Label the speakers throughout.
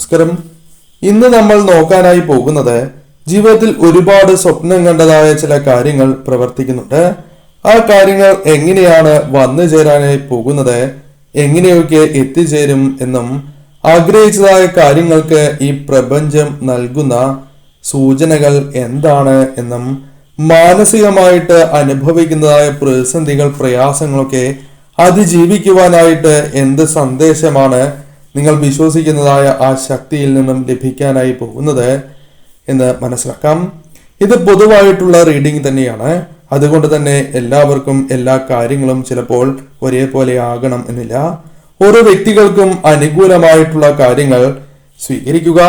Speaker 1: നമസ്കാരം. ഇന്ന് നമ്മൾ നോക്കാനായി പോകുന്നത് ജീവിതത്തിൽ ഒരുപാട് സ്വപ്നം കണ്ടതായ ചില കാര്യങ്ങൾ പ്രവർത്തിക്കുന്നുണ്ട്. ആ കാര്യങ്ങൾ എങ്ങനെയാണ് വന്നു ചേരാനായി പോകുന്നത് എങ്ങനെയൊക്കെ എത്തിച്ചേരും എന്നും ആഗ്രഹിച്ചതായ കാര്യങ്ങൾക്ക് ഈ പ്രപഞ്ചം നൽകുന്ന സൂചനകൾ എന്താണ് എന്നും മാനസികമായിട്ട് അനുഭവിക്കുന്നതായ പ്രതിസന്ധികൾ പ്രയാസങ്ങളൊക്കെ അതിജീവിക്കുവാനായിട്ട് എന്ത് സന്ദേശമാണ് നിങ്ങൾ വിശ്വസിക്കുന്നതായ ആ ശക്തിയിൽ നിന്നും ലഭിക്കാനായി പോകുന്നത് എന്ന് മനസ്സിലാക്കാം. ഇത് പൊതുവായിട്ടുള്ള റീഡിംഗ് തന്നെയാണ്. അതുകൊണ്ട് തന്നെ എല്ലാവർക്കും എല്ലാ കാര്യങ്ങളും ചിലപ്പോൾ ഒരേപോലെ ആകണം എന്നില്ല. ഓരോ വ്യക്തികൾക്കും അനുകൂലമായിട്ടുള്ള കാര്യങ്ങൾ സ്വീകരിക്കുക.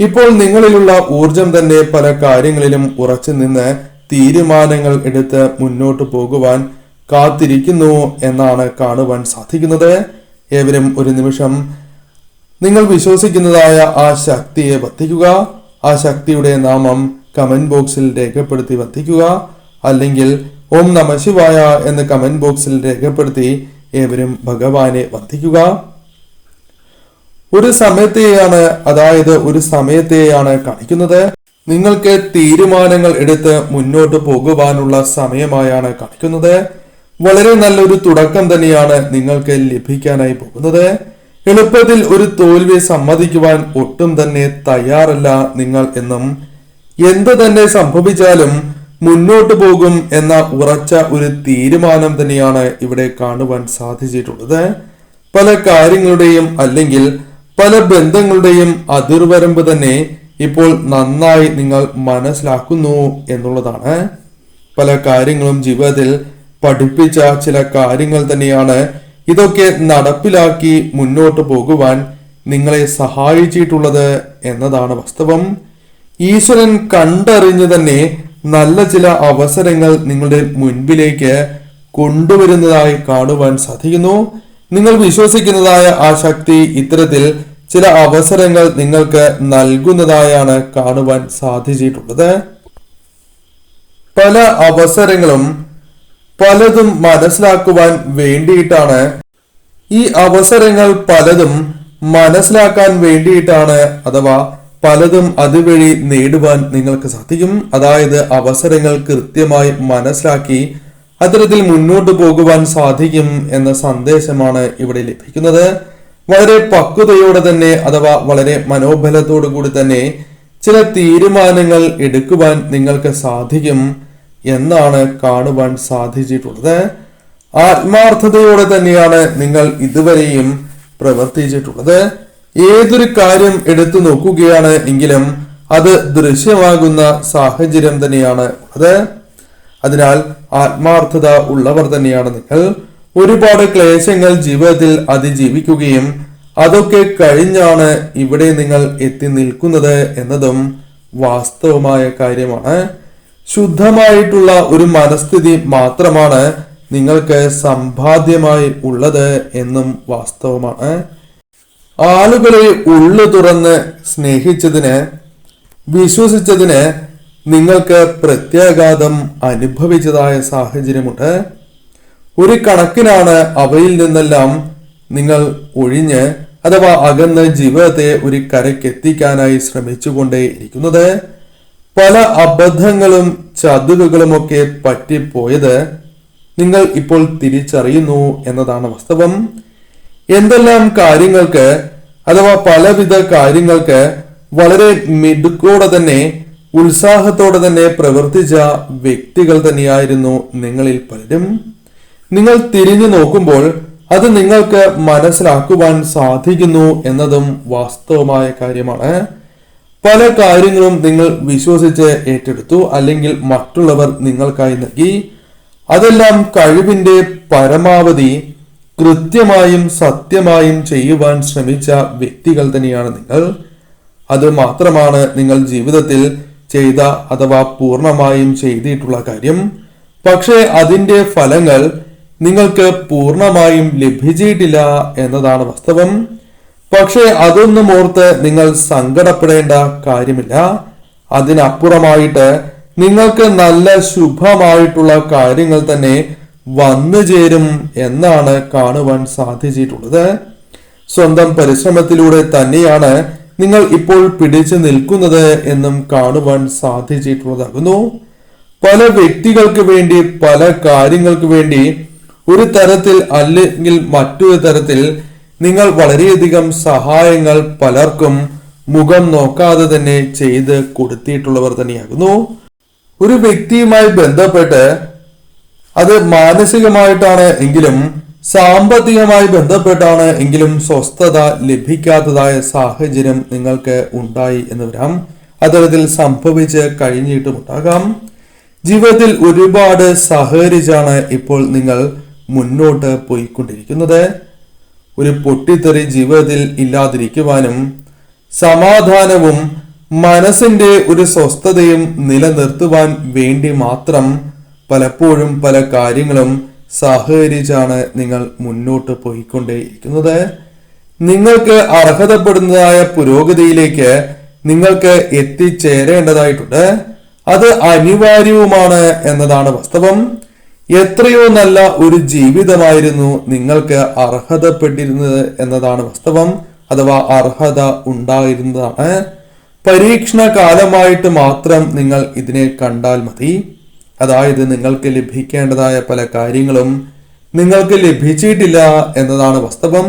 Speaker 1: ഇപ്പോൾ നിങ്ങളിലുള്ള ഊർജം തന്നെ പല കാര്യങ്ങളിലും ഉറച്ചു നിന്ന് തീരുമാനങ്ങൾ എടുത്ത് മുന്നോട്ട് പോകുവാൻ കാത്തിരിക്കുന്നു എന്നാണ് കാണുവാൻ സാധിക്കുന്നത്. ഏവരും ഒരു നിമിഷം നിങ്ങൾ വിശ്വസിക്കുന്നതായ ആ ശക്തിയെ വത്തിക്കുക. ആ ശക്തിയുടെ നാമം കമന്റ് ബോക്സിൽ രേഖപ്പെടുത്തി വത്തിക്കുക. അല്ലെങ്കിൽ ഓം നമ ശിവായ എന്ന് കമന്റ് ബോക്സിൽ രേഖപ്പെടുത്തി ഏവരും ഭഗവാനെ വത്തിക്കുക. ഒരു സമയത്തെയാണ് അതായത് ഒരു സമയത്തെയാണ് കാണിക്കുന്നത്. നിങ്ങൾക്ക് തീരുമാനങ്ങൾ എടുത്ത് മുന്നോട്ട് പോകുവാനുള്ള സമയമായാണ് കാണിക്കുന്നത്. വളരെ നല്ലൊരു തുടക്കം തന്നെയാണ് നിങ്ങൾക്ക് ലഭിക്കാനായി പോകുന്നത്. എളുപ്പത്തിൽ ഒരു തോൽവി സമ്മതിക്കുവാൻ ഒട്ടും തന്നെ തയ്യാറല്ല നിങ്ങൾ എന്നും എന്ത് തന്നെ സംഭവിച്ചാലും മുന്നോട്ട് പോകും എന്ന ഉറച്ച ഒരു തീരുമാനം തന്നെയാണ് ഇവിടെ കാണുവാൻ സാധിച്ചിട്ടുള്ളത്. പല കാര്യങ്ങളുടെയും അല്ലെങ്കിൽ പല ബന്ധങ്ങളുടെയും അതിർവരമ്പ് തന്നെ ഇപ്പോൾ നന്നായി നിങ്ങൾ മനസ്സിലാക്കുന്നു എന്നുള്ളതാണ്. പല കാര്യങ്ങളും ജീവിതത്തിൽ പഠിപ്പിച്ച ചില കാര്യങ്ങൾ തന്നെയാണ് ഇതൊക്കെ നടപ്പിലാക്കി മുന്നോട്ട് പോകുവാൻ നിങ്ങളെ സഹായിച്ചിട്ടുള്ളത് എന്നതാണ് വാസ്തവം. ഈശ്വരൻ കണ്ടറിഞ്ഞു തന്നെ നല്ല ചില അവസരങ്ങൾ നിങ്ങളുടെ മുൻപിലേക്ക് കൊണ്ടുവരുന്നതായി കാണുവാൻ സാധിക്കുന്നു. നിങ്ങൾ വിശ്വസിക്കുന്നതായ ആ ശക്തി ഇത്തരത്തിൽ ചില അവസരങ്ങൾ നിങ്ങൾക്ക് നൽകുന്നതായാണ് കാണുവാൻ സാധിച്ചിട്ടുള്ളത്. പല അവസരങ്ങളും പലതും മനസ്സിലാക്കുവാൻ വേണ്ടിയിട്ടാണ്. ഈ അവസരങ്ങൾ പലതും മനസ്സിലാക്കാൻ വേണ്ടിയിട്ടാണ് അഥവാ പലതും അതുവഴി നേടുവാൻ നിങ്ങൾക്ക് സാധിക്കും. അതായത് അവസരങ്ങൾ കൃത്യമായി മനസ്സിലാക്കി അത്തരത്തിൽ മുന്നോട്ട് പോകുവാൻ സാധിക്കും എന്ന സന്ദേശമാണ് ഇവിടെ ലഭിക്കുന്നത്. വളരെ പക്വതയോടെ തന്നെ അഥവാ വളരെ മനോബലത്തോടു കൂടി തന്നെ ചില തീരുമാനങ്ങൾ എടുക്കുവാൻ നിങ്ങൾക്ക് സാധിക്കും. എന്നാണ് കാണുവാൻ സാധിച്ചിട്ടുള്ളത്. ആത്മാർത്ഥതയോടെ തന്നെയാണ് നിങ്ങൾ ഇതുവരെയും പ്രവർത്തിച്ചിട്ടുള്ളത്. ഏതൊരു കാര്യം എടുത്തു നോക്കുകയാണ് എങ്കിലും അത് ദൃശ്യമാകുന്ന സാഹചര്യം തന്നെയാണ് ഉള്ളത്. അതിനാൽ ആത്മാർത്ഥത ഉള്ളവർ തന്നെയാണ് നിങ്ങൾ. ഒരുപാട് ക്ലേശങ്ങൾ ജീവിതത്തിൽ അതിജീവിക്കുകയും അതൊക്കെ കഴിഞ്ഞാണ് ഇവിടെ നിങ്ങൾ എത്തി നിൽക്കുന്നത് എന്നതും വാസ്തവമായ കാര്യമാണ്. ശുദ്ധമായിട്ടുള്ള ഒരു മനസ്ഥിതി മാത്രമാണ് നിങ്ങൾക്ക് സമ്പാദ്യമായി ഉള്ളത് എന്നും വാസ്തവമാണ്. ആളുകളെ ഉള്ളു തുറന്ന് സ്നേഹിച്ചതിന് വിശ്വസിച്ചതിന് നിങ്ങൾക്ക് പ്രത്യാഘാതം അനുഭവിച്ചതായ സാഹചര്യമുണ്ട്. ഒരു കണക്കിനാണ് അവയിൽ നിന്നെല്ലാം നിങ്ങൾ ഒഴിഞ്ഞ് അഥവാ അകന്ന് ജീവിതത്തെ ഒരു കരയ്ക്കെത്തിക്കാനായി ശ്രമിച്ചുകൊണ്ടേ ഇരിക്കുന്നത് പല അബദ്ധങ്ങളും ചതുവുകളുമൊക്കെ പറ്റിപ്പോയത് നിങ്ങൾ ഇപ്പോൾ തിരിച്ചറിയുന്നു എന്നതാണ് വാസ്തവം. എന്തെല്ലാം കാര്യങ്ങൾക്ക് അഥവാ പലവിധ കാര്യങ്ങൾക്ക് വളരെ മിടുക്കോടെ തന്നെ ഉത്സാഹത്തോടെ തന്നെ പ്രവർത്തിച്ച വ്യക്തികൾ തന്നെയായിരുന്നു നിങ്ങളിൽ പലരും. നിങ്ങൾ തിരിഞ്ഞു നോക്കുമ്പോൾ അത് നിങ്ങൾക്ക് മനസ്സിലാക്കുവാൻ സാധിക്കുന്നു എന്നതും വാസ്തവമായ കാര്യമാണ്. പല കാര്യങ്ങളും നിങ്ങൾ വിശ്വസിച്ച് ഏറ്റെടുത്തു അല്ലെങ്കിൽ മറ്റുള്ളവർ നിങ്ങൾക്കായി നൽകി. അതെല്ലാം കഴിവിന്റെ പരമാവധി കൃത്യമായും സത്യമായും ചെയ്യുവാൻ ശ്രമിച്ച വ്യക്തികൾ തന്നെയാണ് നിങ്ങൾ. അത് മാത്രമാണ് നിങ്ങൾ ജീവിതത്തിൽ ചെയ്ത അഥവാ പൂർണമായും ചെയ്തിട്ടുള്ള കാര്യം. പക്ഷേ അതിന്റെ ഫലങ്ങൾ നിങ്ങൾക്ക് പൂർണമായും ലഭിച്ചിട്ടില്ല എന്നതാണ് വാസ്തവം. പക്ഷേ അതൊന്നും ഓർത്ത് നിങ്ങൾ സങ്കടപ്പെടേണ്ട കാര്യമില്ല. അതിനപ്പുറമായിട്ട് നിങ്ങൾക്ക് നല്ല ശുഭമായിട്ടുള്ള കാര്യങ്ങൾ തന്നെ വന്നു ചേരും എന്നാണ് കാണുവാൻ സാധിച്ചിട്ടുള്ളത്. സ്വന്തം പരിശ്രമത്തിലൂടെ തന്നെയാണ് നിങ്ങൾ ഇപ്പോൾ പിടിച്ചു നിൽക്കുന്നത് എന്നും കാണുവാൻ സാധിച്ചിട്ടുള്ളതാകുന്നു. പല വ്യക്തികൾക്ക് വേണ്ടി പല കാര്യങ്ങൾക്ക് വേണ്ടി ഒരു തരത്തിൽ അല്ലെങ്കിൽ മറ്റൊരു തരത്തിൽ നിങ്ങൾ വളരെയധികം സഹായങ്ങൾ പലർക്കും മുഖം നോക്കാതെ തന്നെ ചെയ്ത് കൊടുത്തിട്ടുള്ളവർ തന്നെയാകുന്നു. ഒരു വ്യക്തിയുമായി ബന്ധപ്പെട്ട് അത് മാനസികമായിട്ടാണ് എങ്കിലും സാമ്പത്തികമായി ബന്ധപ്പെട്ടാണ് എങ്കിലും സ്വസ്ഥത ലഭിക്കാത്തതായ സാഹചര്യം നിങ്ങൾക്ക് ഉണ്ടായി എന്ന് വരാം. അത്തരത്തിൽ സംഭവിച്ച് കഴിഞ്ഞിട്ടുമുണ്ടാകാം ജീവിതത്തിൽ ഒരുപാട് സഹകരിച്ചാണ് ഇപ്പോൾ നിങ്ങൾ മുന്നോട്ട് പോയിക്കൊണ്ടിരിക്കുന്നത്. ഒരു പൊട്ടിത്തെറി ജീവിതത്തിൽ ഇല്ലാതിരിക്കുവാനും സമാധാനവും മനസ്സിന്റെ ഒരു സ്വസ്ഥതയും നിലനിർത്തുവാൻ വേണ്ടി മാത്രം പലപ്പോഴും പല കാര്യങ്ങളും സഹകരിച്ചാണ് നിങ്ങൾ മുന്നോട്ട് പോയിക്കൊണ്ടേയിരിക്കുന്നത്. നിങ്ങൾക്ക് അർഹതപ്പെടുന്നതായ പുരോഗതിയിലേക്ക് നിങ്ങൾക്ക് എത്തിച്ചേരേണ്ടതായിട്ടുണ്ട്. അത് അനിവാര്യവുമാണ് എന്നതാണ് വാസ്തവം. എത്രയോ നല്ല ഒരു ജീവിതമായിരുന്നു നിങ്ങൾക്ക് അർഹതപ്പെട്ടിരുന്നത് എന്നതാണ് വാസ്തവം അഥവാ അർഹത ഉണ്ടായിരുന്നതാണ്. പരീക്ഷണ കാലമായിട്ട് മാത്രം നിങ്ങൾ ഇതിനെ കണ്ടാൽ മതി. അതായത് നിങ്ങൾക്ക് ലഭിക്കേണ്ടതായ പല കാര്യങ്ങളും നിങ്ങൾക്ക് ലഭിച്ചിട്ടില്ല എന്നതാണ് വാസ്തവം.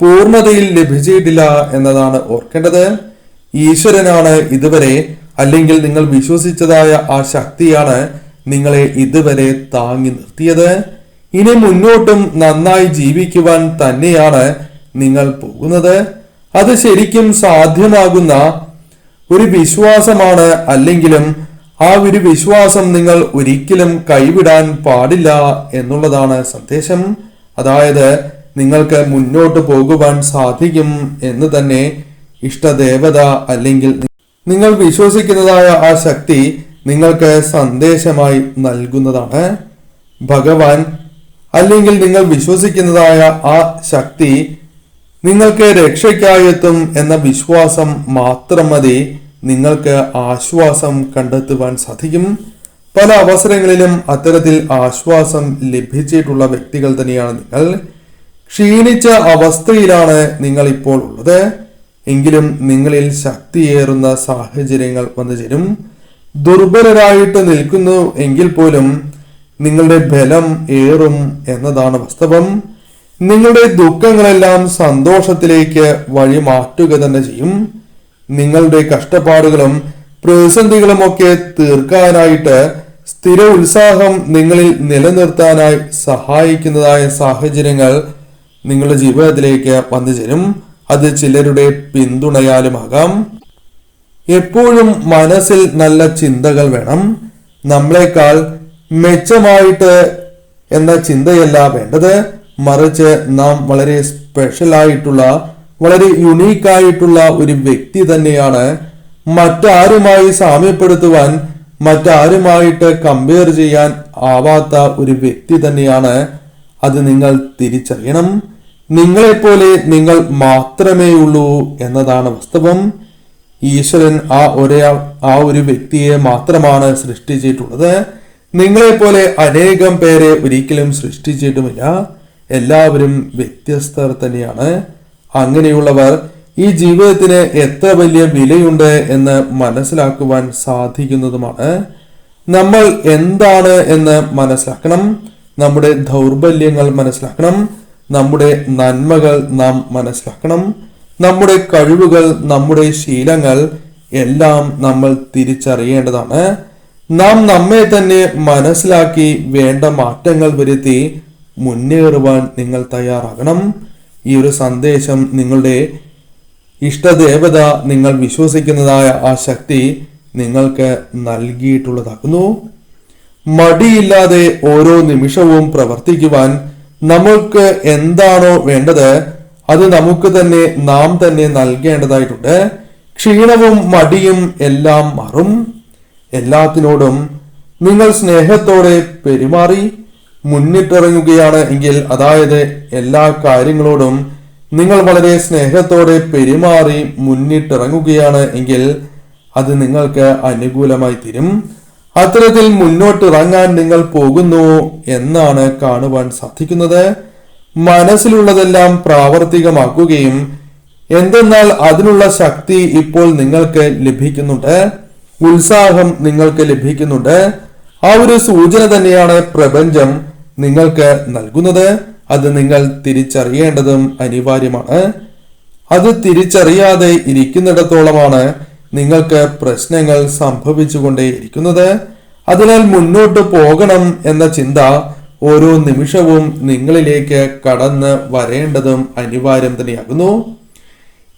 Speaker 1: പൂർണതയിൽ ലഭിച്ചിട്ടില്ല എന്നതാണ് ഓർക്കേണ്ടത്. ഈശ്വരനാണ് ഇതുവരെ അല്ലെങ്കിൽ നിങ്ങൾ വിശ്വസിച്ചതായ ആ ശക്തിയാണ് നിങ്ങളെ ഇതുവരെ താങ്ങി നിർത്തിയത്. ഇനി മുന്നോട്ടും നന്നായി ജീവിക്കുവാൻ തന്നെയാണ് നിങ്ങൾ പോകുന്നത്. അത് ശരിക്കും സാധ്യമാകുന്ന ഒരു വിശ്വാസമാണ്. അല്ലെങ്കിലും ആ ഒരു വിശ്വാസം നിങ്ങൾ ഒരിക്കലും കൈവിടാൻ പാടില്ല എന്നുള്ളതാണ് സന്ദേശം. അതായത് നിങ്ങൾക്ക് മുന്നോട്ട് പോകുവാൻ സാധിക്കും എന്ന് തന്നെ ഇഷ്ടദേവത അല്ലെങ്കിൽ നിങ്ങൾ വിശ്വസിക്കുന്നതായ ആ ശക്തി നിങ്ങൾക്ക് സന്ദേശമായി നൽകുന്നതാണ്. ഭഗവാൻ അല്ലെങ്കിൽ നിങ്ങൾ വിശ്വസിക്കുന്നതായ ആ ശക്തി നിങ്ങൾക്ക് രക്ഷയ്ക്കായെത്തും എന്ന വിശ്വാസം മാത്രം മതി. നിങ്ങൾക്ക് ആശ്വാസം കണ്ടെത്തുവാൻ സാധിക്കും. പല അവസരങ്ങളിലും അത്തരത്തിൽ ആശ്വാസം ലഭിച്ചിട്ടുള്ള വ്യക്തികൾ തന്നെയാണ് നിങ്ങൾ. ക്ഷീണിച്ച അവസ്ഥയിലാണ് നിങ്ങൾ ഇപ്പോൾ ഉള്ളത്. എങ്കിലും നിങ്ങളിൽ ശക്തിയേറുന്ന സാഹചര്യങ്ങൾ വന്നു ചേരും. ദുർബലരായിട്ട് നിൽക്കുന്നു എങ്കിൽ പോലും നിങ്ങളുടെ ബലം ഏറും എന്നതാണ് വാസ്തവം. നിങ്ങളുടെ ദുഃഖങ്ങളെല്ലാം സന്തോഷത്തിലേക്ക് വഴി മാറ്റുക തന്നെ ചെയ്യും. നിങ്ങളുടെ കഷ്ടപ്പാടുകളും പ്രതിസന്ധികളുമൊക്കെ തീർക്കാനായിട്ട് സ്ഥിര ഉത്സാഹം നിങ്ങളിൽ നിലനിർത്താനായി സഹായിക്കുന്നതായ സാഹചര്യങ്ങൾ നിങ്ങളുടെ ജീവിതത്തിലേക്ക് വന്നു ചേരും. അത് ചിലരുടെ പിന്തുണയാലുമാകാം. എപ്പോഴും മനസ്സിൽ നല്ല ചിന്തകൾ വേണം. നമ്മളെക്കാൾ മെച്ചമായിട്ട് എന്ന ചിന്തയല്ല വേണ്ടത്. മറിച്ച് നാം വളരെ സ്പെഷ്യൽ ആയിട്ടുള്ള വളരെ യുണീക്ക് ആയിട്ടുള്ള ഒരു വ്യക്തി തന്നെയാണ് മറ്റാരുമായി സാമ്യപ്പെടുത്തുവാൻ മറ്റാരുമായിട്ട് കമ്പയർ ചെയ്യാൻ ആവാത്ത ഒരു വ്യക്തി തന്നെയാണ് അത് നിങ്ങൾ തിരിച്ചറിയണം. നിങ്ങളെപ്പോലെ നിങ്ങൾ മാത്രമേ ഉള്ളൂ എന്നതാണ് വാസ്തവം. ഈശ്വരൻ ആ ഒരേ ആ ഒരു വ്യക്തിയെ മാത്രമാണ് സൃഷ്ടിച്ചിട്ടുള്ളത്. നിങ്ങളെപ്പോലെ അനേകം പേരെ ഒരിക്കലും സൃഷ്ടിച്ചിട്ടുമില്ല. എല്ലാവരും വ്യത്യസ്തർ തന്നെയാണ്. അങ്ങനെയുള്ളവർ ഈ ജീവിതത്തിന് എത്ര വലിയ വിലയുണ്ട് എന്ന് മനസ്സിലാക്കുവാൻ സാധിക്കുന്നതുമാണ്. നമ്മൾ എന്താണ് എന്ന് മനസ്സിലാക്കണം. നമ്മുടെ ദൗർബല്യങ്ങൾ മനസ്സിലാക്കണം. നമ്മുടെ നന്മകൾ നാം മനസ്സിലാക്കണം. നമ്മുടെ കഴിവുകൾ നമ്മുടെ ശീലങ്ങൾ എല്ലാം നമ്മൾ തിരിച്ചറിയേണ്ടതാണ്. നാം നമ്മെ തന്നെ മനസ്സിലാക്കി വേണ്ട മാറ്റങ്ങൾ വരുത്തി മുന്നേറുവാൻ നിങ്ങൾ തയ്യാറാകണം. ഈ ഒരു സന്ദേശം നിങ്ങളുടെ ഇഷ്ടദേവത നിങ്ങൾ വിശ്വസിക്കുന്നതായ ആ ശക്തി നിങ്ങൾക്ക് നൽകിയിട്ടുള്ളതാകുന്നു മടിയില്ലാതെ ഓരോ നിമിഷവും പ്രവർത്തിക്കുവാൻ നമ്മൾക്ക് എന്താണോ വേണ്ടത് അത് നമുക്ക് തന്നെ നാം തന്നെ നൽകേണ്ടതായിട്ടുണ്ട്. ക്ഷീണവും മടിയും എല്ലാം മാറും. എല്ലാത്തിനോടും നിങ്ങൾ സ്നേഹത്തോടെ പെരുമാറി മുന്നിട്ടിറങ്ങുകയാണ് എങ്കിൽ അതായത് എല്ലാ കാര്യങ്ങളോടും നിങ്ങൾ വളരെ സ്നേഹത്തോടെ പെരുമാറി മുന്നിട്ടിറങ്ങുകയാണ് എങ്കിൽ അത് നിങ്ങൾക്ക് അനുകൂലമായി തീരും. അത്തരത്തിൽ മുന്നോട്ടിറങ്ങാൻ നിങ്ങൾ പോകുന്നു എന്നാണ് കാണുവാൻ സാധിക്കുന്നത്. മനസ്സിലുള്ളതെല്ലാം പ്രാവർത്തികമാക്കുകയും എന്തെന്നാൽ അതിനുള്ള ശക്തി ഇപ്പോൾ നിങ്ങൾക്ക് ലഭിക്കുന്നുണ്ട്. ഉത്സാഹം നിങ്ങൾക്ക് ലഭിക്കുന്നുണ്ട്. ആ ഒരു സൂചന തന്നെയാണ് പ്രപഞ്ചം നിങ്ങൾക്ക് നൽകുന്നത്. അത് നിങ്ങൾ തിരിച്ചറിയേണ്ടതും അനിവാര്യമാണ്. അത് തിരിച്ചറിയാതെ ഇരിക്കുന്നിടത്തോളമാണ് നിങ്ങൾക്ക് പ്രശ്നങ്ങൾ സംഭവിച്ചുകൊണ്ടേയിരിക്കുന്നത്. അതിനാൽ മുന്നോട്ട് പോകണം എന്ന ചിന്ത ഓരോ നിമിഷവും നിങ്ങളിലേക്ക് കടന്ന് വരേണ്ടതും അനിവാര്യം തന്നെയാകുന്നു.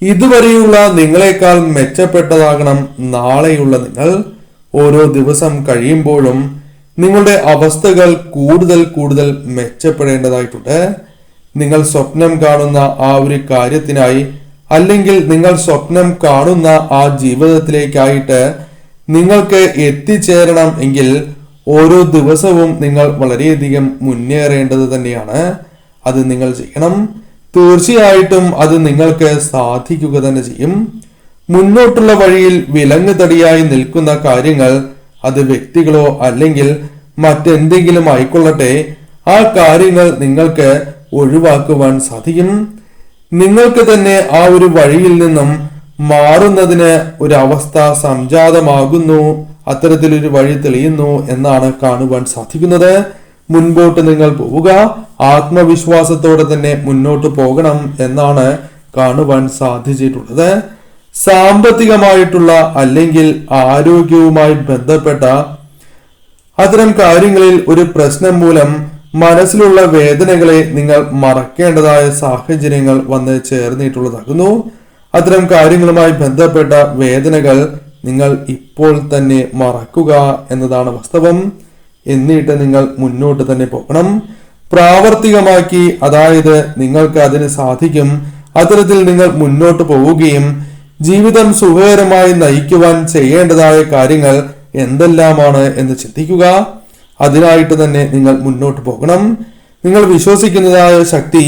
Speaker 1: ഇതുവരെയുള്ള നിങ്ങളെക്കാൾ മെച്ചപ്പെട്ടതാകണം നാളെയുള്ള നിങ്ങൾ. ഓരോ ദിവസം കഴിയുമ്പോഴും നിങ്ങളുടെ അവസ്ഥകൾ കൂടുതൽ കൂടുതൽ മെച്ചപ്പെടേണ്ടതായിട്ടുണ്ട്. നിങ്ങൾ സ്വപ്നം കാണുന്ന ആ ഒരു കാര്യത്തിനായി അല്ലെങ്കിൽ നിങ്ങൾ സ്വപ്നം കാണുന്ന ആ ജീവിതത്തിലേക്കായിട്ട് നിങ്ങൾക്ക് എത്തിച്ചേരണം എങ്കിൽ ഓരോ ദിവസവും നിങ്ങൾ വളരെയധികം മുന്നേറേണ്ടത് തന്നെയാണ്. അത് നിങ്ങൾ ചെയ്യണം. തീർച്ചയായിട്ടും അത് നിങ്ങൾക്ക് സാധിക്കുക തന്നെ ചെയ്യും. മുന്നോട്ടുള്ള വഴിയിൽ വിലങ്ങ് തടിയായി നിൽക്കുന്ന കാര്യങ്ങൾ അത് വ്യക്തികളോ അല്ലെങ്കിൽ മറ്റെന്തെങ്കിലും ആയിക്കൊള്ളട്ടെ ആ കാര്യങ്ങൾ നിങ്ങൾക്ക് ഒഴിവാക്കുവാൻ സാധിക്കും. നിങ്ങൾക്ക് തന്നെ ആ ഒരു വഴിയിൽ നിന്നും മാറുന്നതിന് ഒരു അവസ്ഥ സംജാതമാകുന്നു. അത്തരത്തിലൊരു വഴി തെളിയുന്നു എന്നാണ് കാണുവാൻ സാധിക്കുന്നത്. മുൻപോട്ട് നിങ്ങൾ പോവുക. ആത്മവിശ്വാസത്തോടെ തന്നെ മുന്നോട്ട് പോകണം എന്നാണ് കാണുവാൻ സാധിച്ചിട്ടുള്ളത്. സാമ്പത്തികമായിട്ടുള്ള അല്ലെങ്കിൽ ആരോഗ്യവുമായി ബന്ധപ്പെട്ട അത്തരം കാര്യങ്ങളിൽ ഒരു പ്രശ്നം മൂലം മനസ്സിലുള്ള വേദനകളെ നിങ്ങൾ മറക്കേണ്ടതായ സാഹചര്യങ്ങൾ വന്ന് ചേർന്നിട്ടുള്ളതാകുന്നു. അത്തരം കാര്യങ്ങളുമായി ബന്ധപ്പെട്ട വേദനകൾ നിങ്ങൾ ഇപ്പോൾ തന്നെ മറക്കുക എന്നതാണ് വാസ്തവം. എന്നിട്ട് നിങ്ങൾ മുന്നോട്ട് തന്നെ പോകണം. പ്രാവർത്തികമാക്കി അതായത് നിങ്ങൾക്ക് അതിന് സാധിക്കും. അത്തരത്തിൽ നിങ്ങൾ മുന്നോട്ട് പോവുകയും ജീവിതം സുഖകരമായി നയിക്കുവാൻ ചെയ്യേണ്ടതായ കാര്യങ്ങൾ എന്തെല്ലാമാണ് എന്ന് ചിന്തിക്കുക. അതിനായിട്ട് തന്നെ നിങ്ങൾ മുന്നോട്ട് പോകണം. നിങ്ങൾ വിശ്വസിക്കുന്നതായ ശക്തി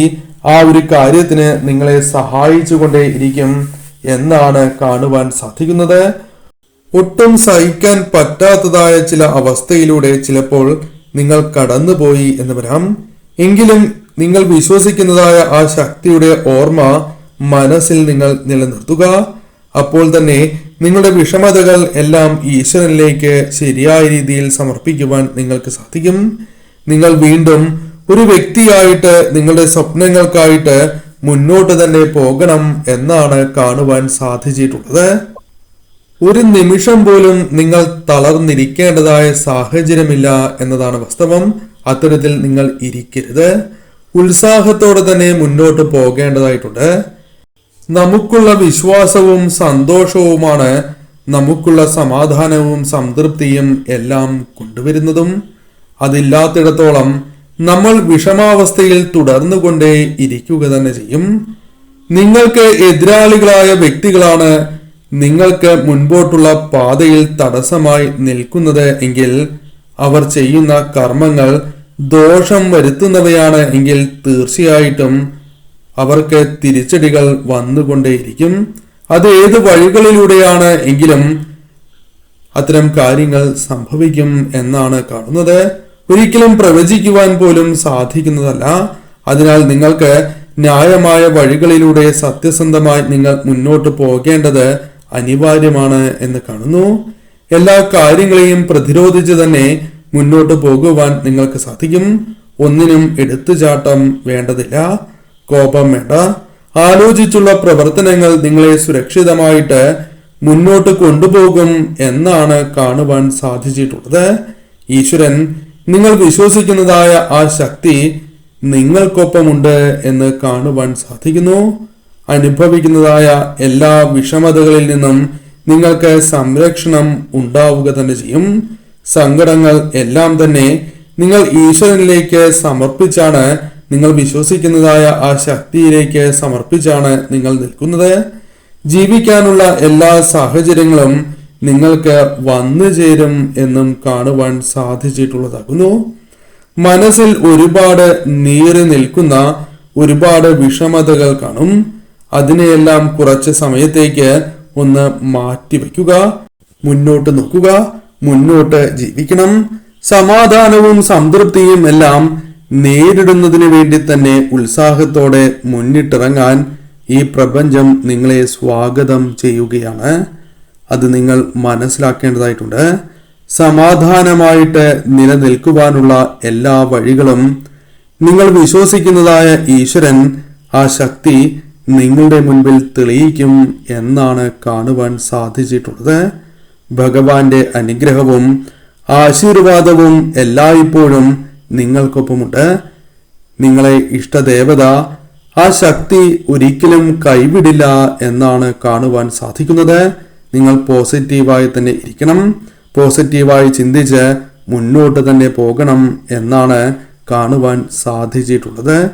Speaker 1: ആ ഒരു കാര്യത്തിന് നിങ്ങളെ സഹായിച്ചുകൊണ്ടേ ഇരിക്കും എന്നാണ് കാണുവാൻ സാധിക്കുന്നത്. ഒട്ടും സഹിക്കാൻ പറ്റാത്തതായ ചില അവസ്ഥയിലൂടെ ചിലപ്പോൾ നിങ്ങൾ കടന്നുപോയി എന്ന് വരാം. എങ്കിലും നിങ്ങൾ വിശ്വസിക്കുന്നതായ ആ ശക്തിയുടെ ഓർമ്മ മനസ്സിൽ നിങ്ങൾ നിലനിർത്തുക. അപ്പോൾ തന്നെ നിങ്ങളുടെ വിഷമതകൾ എല്ലാം ഈശ്വരനിലേക്ക് ശരിയായ രീതിയിൽ സമർപ്പിക്കുവാൻ നിങ്ങൾക്ക് സാധിക്കും. നിങ്ങൾ വീണ്ടും ഒരു വ്യക്തിയായിട്ട് നിങ്ങളുടെ സ്വപ്നങ്ങൾക്കായിട്ട് മുന്നോട്ട് തന്നെ പോകണം എന്നാണ് കാണുവാൻ സാധിച്ചിട്ടുള്ളത്. ഒരു നിമിഷം പോലും നിങ്ങൾ തളർന്നിരിക്കേണ്ടതായ സാഹചര്യമില്ല എന്നതാണ് വാസ്തവം. അത്തരത്തിൽ നിങ്ങൾ ഇരിക്കരുത്. ഉത്സാഹത്തോടെ തന്നെ മുന്നോട്ട് പോകേണ്ടതായിട്ടുണ്ട്. നമുക്കുള്ള വിശ്വാസവും സന്തോഷവുമാണ് നമുക്കുള്ള സമാധാനവും സംതൃപ്തിയും എല്ലാം കൊണ്ടുവരുന്നതും. അതില്ലാത്തിടത്തോളം നമ്മൾ വിഷമാവസ്ഥയിൽ തുടർന്നുകൊണ്ടേ ഇരിക്കുക തന്നെ ചെയ്യും. നിങ്ങൾക്ക് എതിരാളികളായ വ്യക്തികളാണ് നിങ്ങൾക്ക് മുൻപോട്ടുള്ള പാതയിൽ തടസ്സമായി നിൽക്കുന്നത് എങ്കിൽ അവർ ചെയ്യുന്ന കർമ്മങ്ങൾ ദോഷം വരുത്തുന്നവയാണ് എങ്കിൽ തീർച്ചയായിട്ടും അവർക്ക് തിരിച്ചടികൾ വന്നുകൊണ്ടേയിരിക്കും. അത് ഏത് വഴികളിലൂടെയാണ് എങ്കിലും അത്തരം കാര്യങ്ങൾ സംഭവിക്കും എന്നാണ് കാണുന്നത്. ഒരിക്കലും പ്രവചിക്കുവാൻ പോലും സാധിക്കുന്നതല്ല. അതിനാൽ നിങ്ങൾക്ക് ന്യായമായ വഴികളിലൂടെ സത്യസന്ധമായി നിങ്ങൾ മുന്നോട്ട് പോകേണ്ടത് അനിവാര്യമാണ് എന്ന് കാണുന്നു. എല്ലാ കാര്യങ്ങളെയും പ്രതിരോധിച്ച് തന്നെ മുന്നോട്ട് പോകുവാൻ നിങ്ങൾക്ക് സാധിക്കും. ഒന്നിനും എടുത്തുചാട്ടം വേണ്ടതില്ല. കോപം വേണ്ട. ആലോചിച്ചുള്ള പ്രവർത്തനങ്ങൾ നിങ്ങളെ സുരക്ഷിതമായിട്ട് മുന്നോട്ട് കൊണ്ടുപോകും എന്നാണ് കാണുവാൻ സാധിച്ചിട്ടുള്ളത്. ഈശ്വരൻ നിങ്ങൾ വിശ്വസിക്കുന്നതായ ആ ശക്തി നിങ്ങൾക്കൊപ്പമുണ്ട് എന്ന് കാണുവാൻ സാധിക്കുന്നു. അനുഭവിക്കുന്നതായ എല്ലാ വിഷമതകളിൽ നിന്നും നിങ്ങൾക്ക് സംരക്ഷണം ഉണ്ടാവുക തന്നെ ചെയ്യും. സങ്കടങ്ങൾ എല്ലാം തന്നെ നിങ്ങൾ ഈശ്വരനിലേക്ക് സമർപ്പിച്ചാണ് നിങ്ങൾ വിശ്വസിക്കുന്നതായ ആ ശക്തിയിലേക്ക് സമർപ്പിച്ചാണ് നിങ്ങൾ നിൽക്കുന്നത്. ജീവിക്കാനുള്ള എല്ലാ സാഹചര്യങ്ങളും നിങ്ങൾക്ക് വന്നു ചേരും എന്നും കാണുവാൻ സാധിച്ചിട്ടുള്ളതാകുന്നു. മനസ്സിൽ ഒരുപാട് നീറി നിൽക്കുന്ന ഒരുപാട് വിഷമതകൾ കാണും. അതിനെയെല്ലാം കുറച്ച് സമയത്തേക്ക് ഒന്ന് മാറ്റിവെക്കുക മുന്നോട്ട് നോക്കുക. മുന്നോട്ട് ജീവിക്കണം. സമാധാനവും സംതൃപ്തിയും എല്ലാം നേരിടുന്നതിന് വേണ്ടി തന്നെ ഉത്സാഹത്തോടെ മുന്നിട്ടിറങ്ങാൻ ഈ പ്രപഞ്ചം നിങ്ങളെ സ്വാഗതം ചെയ്യുകയാണ്. അത് നിങ്ങൾ മനസ്സിലാക്കേണ്ടതായിട്ടുണ്ട്. സമാധാനമായിട്ട് നിലനിൽക്കുവാനുള്ള എല്ലാ വഴികളും നിങ്ങൾ വിശ്വസിക്കുന്നതായ ഈശ്വരൻ ആ ശക്തി നിങ്ങളുടെ മുൻപിൽ തെളിയിക്കും എന്നാണ് കാണുവാൻ സാധിച്ചിട്ടുള്ളത്. ഭഗവാന്റെ അനുഗ്രഹവും ആശീർവാദവും എല്ലായ്പ്പോഴും നിങ്ങൾക്കൊപ്പമുണ്ട്. നിങ്ങളെ ഇഷ്ടദേവത ആ ശക്തി ഒരിക്കലും കൈവിടില്ല എന്നാണ് കാണുവാൻ സാധിക്കുന്നത്. നിങ്ങൾ പോസിറ്റീവായി തന്നെ ഇരിക്കണം. പോസിറ്റീവായി ചിന്തിച്ച് മുന്നോട്ട് തന്നെ പോകണം എന്നാണ് കാണുവാൻ സാധിച്ചിട്ടുള്ളത്.